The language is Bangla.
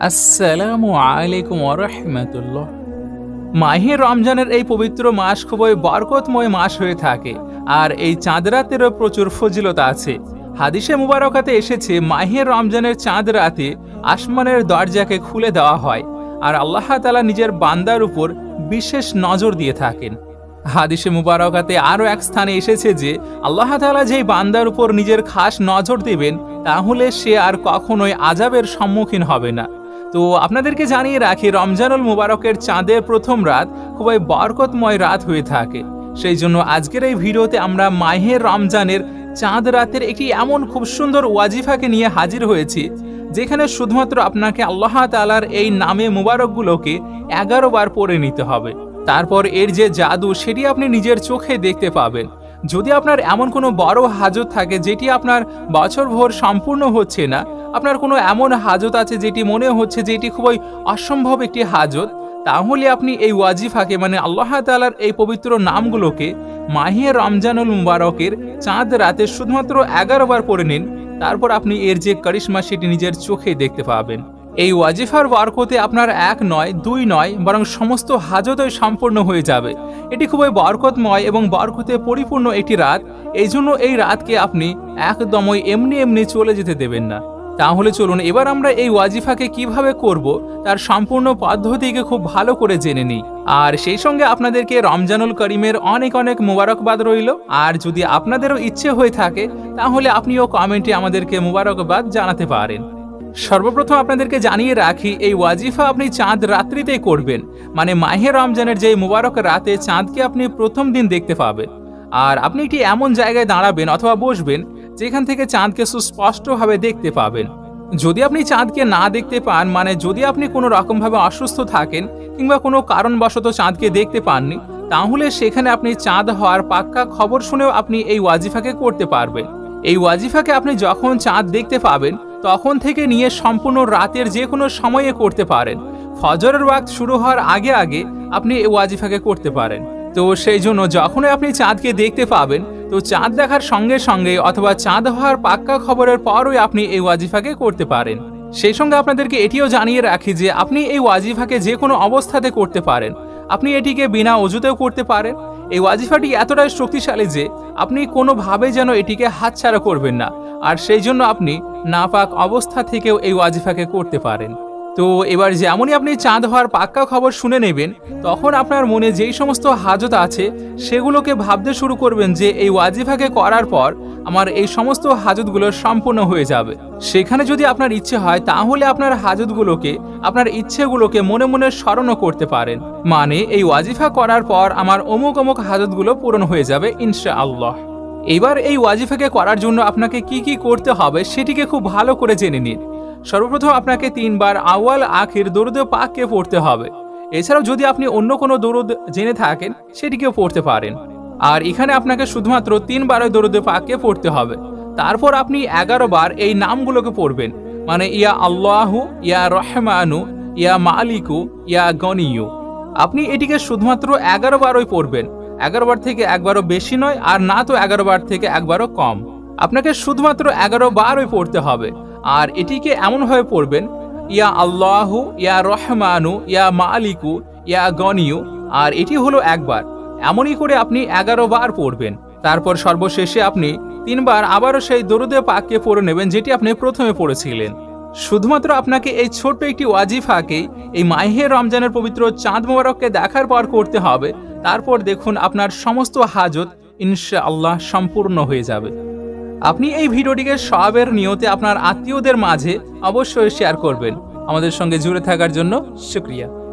আসসালামু আলাইকুম ওরহমতুল্লাহ মাহে রমজানের এই পবিত্র মাস খুবই বরকতময় মাস হয়ে থাকে, আর এই চাঁদ রাতেরও প্রচুর ফজিলত আছে। হাদিসে মুবারকাতে এসেছে, মাহে রমজানের চাঁদ রাতে আসমানের দরজাকে খুলে দেওয়া হয়, আর আল্লাহ তালা নিজের বান্দার উপর বিশেষ নজর দিয়ে থাকেন। হাদিসে মুবারকাতে আরও এক স্থানে এসেছে যে, আল্লাহ তাআলা যেই বান্দার উপর নিজের খাস নজর দেবেন, তাহলে সে আর কখনোই আজাবের সম্মুখীন হবে না। তো আপনাদেরকে জানিয়ে রাখি, রমজানুল মুবারকের চাঁদের প্রথম রাত খুবই বরকতময় রাত হয়ে থাকে। সেই জন্য আজকের এই ভিডিওতে আমরা মাহের রমজানের চাঁদ রাতের একটি এমন খুব সুন্দর ওয়াজিফাকে নিয়ে হাজির হয়েছি, যেখানে শুধুমাত্র আপনাকে আল্লাহ তাআলার এই নামে মুবারকগুলোকে এগারো বার পড়ে নিতে হবে। তারপর এর যে জাদু সেটি আপনি নিজের চোখে দেখতে পাবেন। যদি আপনার এমন কোনো বড় হাজত থাকে যেটি আপনার বছরভর সম্পূর্ণ হচ্ছে না, আপনার কোনো এমন হাজত আছে যেটি মনে হচ্ছে যে এটি খুবই অসম্ভব একটি হাজত, তাহলে আপনি এই ওয়াজিফাকে মানে আল্লাহ তাআলার এই পবিত্র নামগুলোকে মাহে রমজানুল মুবারকের চাঁদ রাতে শুধুমাত্র এগারো বার পড়ে নিন, তারপর আপনি এর যে করিশ্মা সেটি নিজের চোখে দেখতে পাবেন। এই ওয়াজিফার বারকতে আপনার এক নয়, দুই নয়, বরং সমস্ত হাজতই সম্পূর্ণ হয়ে যাবে। এটি খুবই বরকতময় এবং বরকতে পরিপূর্ণ একটি রাত। এই জন্য এই রাতকে আপনি একদমই এমনি এমনি চলে যেতে দেবেন না। তাহলে চলুন, এবার আমরা এই ওয়াজিফাকে কীভাবে করব, তার সম্পূর্ণ পদ্ধতিকে খুব ভালো করে জেনে নিই। আর সেই সঙ্গে আপনাদেরকে রমজানুল করিমের অনেক অনেক মোবারকবাদ রইল। আর যদি আপনাদেরও ইচ্ছে হয়ে থাকে, তাহলে আপনিও কমেন্টে আমাদেরকে মোবারকবাদ জানাতে পারেন। সর্বপ্রথম আপনাদেরকে জানিয়ে রাখি, এই ওয়াজিফা আপনি চাঁদ রাত্রিতেই করবেন। মানে মাহে রমজানের যে মুবারক রাতে চাঁদকে আপনি প্রথম দিন দেখতে পাবেন। আর আপনি একটি এমন জায়গায় দাঁড়াবেন অথবা বসবেন, যেখান থেকে চাঁদকে সুস্পষ্টভাবে দেখতে পাবেন। যদি আপনি চাঁদকে না দেখতে পান মানে যদি আপনি কোনো রকমভাবে অসুস্থ থাকেন, কিংবা কোনো কারণবশত চাঁদকে দেখতে পাননি, তাহলে সেখানে আপনি চাঁদ হওয়ার পাক্কা খবর শুনেও আপনি এই ওয়াজিফাকে করতে পারবেন। এই ওয়াজিফাকে আপনি যখন চাঁদ দেখতে পাবেন তখন থেকে নিয়ে সম্পূর্ণ রাতের যে কোনো সময়ে করতে পারেন। ফজরের ওয়াক্ত শুরু হওয়ার আগে আগে আপনি এই ওয়াজিফাকে করতে পারেন। তো সেই জন্য যখনই আপনি চাঁদকে দেখতে পাবেন, তো চাঁদ দেখার সঙ্গে সঙ্গে অথবা চাঁদ হওয়ার পাক্কা খবরের পরই আপনি এই ওয়াজিফাকে করতে পারেন। সেই সঙ্গে আপনাদেরকে এটিও জানিয়ে রাখি যে আপনি এই ওয়াজিফাকে যে কোনো অবস্থাতে করতে পারেন। আপনি এটিকে বিনা অজুতেও করতে পারেন। এই ওয়াজিফাটি এতটাই শক্তিশালী যে, আপনি কোনোভাবে যেন এটিকে হাতছাড়া করবেন না। আর সেই জন্য আপনি নাপাক অবস্থা থেকেও এই ওয়াজিফাকে করতে পারেন। তো এবার যেমনই আপনি চাঁদ হওয়ার পাক্কা খবর শুনে নেবেন, তখন আপনার মনে যেই সমস্ত হাজত আছে, সেগুলোকে ভাবতে শুরু করবেন যে এই ওয়াজিফাকে করার পর আমার এই সমস্ত হাজতগুলো সম্পূর্ণ হয়ে যাবে। সেখানে যদি আপনার ইচ্ছে হয়, তাহলে আপনার হাজতগুলোকে, আপনার ইচ্ছেগুলোকে মনে মনে স্মরণও করতে পারেন। মানে এই ওয়াজিফা করার পর আমার অমুক অমুক হাজতগুলো পূরণ হয়ে যাবে ইনশা আল্লাহ এবার এই ওয়াজিফাকে করার জন্য আপনাকে কি কি করতে হবে, সেটিকে খুব ভালো করে জেনে নিন। সর্বপ্রথম আপনাকে তিনবার আওয়াল আখির দরুদ পাককে পড়তে হবে। এছাড়াও যদি আপনি অন্য কোনো দরুদ জেনে থাকেন, সেটিকেও পড়তে পারেন। আর এখানে আপনাকে শুধুমাত্র তিনবার ওই দরুদ পাককে পড়তে হবে। তারপর আপনি এগারো বার এই নামগুলোকে পড়বেন। মানে ইয়া আল্লাহু, ইয়া রহমানু, ইয়া মালিকু, ইয়া গনিয়ু। আপনি এটিকে শুধুমাত্র এগারো বারই পড়বেন। এগারো বার থেকে একবারও বেশি নয়, আর না তো এগারো বার থেকে একবারও কম। আপনাকে শুধুমাত্র এগারো বারই পড়তে হবে। আর এটিকে এমনভাবে পড়বেন, ইয়া আল্লাহু, ইয়া রহমানু, ইয়া মালিকু, ইয়া গনিউ আর এটি হলো একবার। এমনই করে আপনি এগারো বার পড়বেন। তারপর সর্বশেষে আপনি তিনবার আবারও সেই দরুদে পাককে পড়ে নেবেন যেটি আপনি প্রথমে পড়েছিলেন। শুধুমাত্র আপনাকে এই ছোট্ট একটি ওয়াজিফাকে এই মাহে রমজানের পবিত্র চাঁদ মোবারককে দেখার পর করতে হবে। তারপর দেখুন আপনার সমস্ত হাজত ইনশা আল্লাহ সম্পূর্ণ হয়ে যাবে। আপনি এই ভিডিওটিকে সবের নিয়তে আপনার আত্মীয়দের মাঝে অবশ্যই শেয়ার করবেন। আমাদের সঙ্গে জুড়ে থাকার জন্য শুক্রিয়া।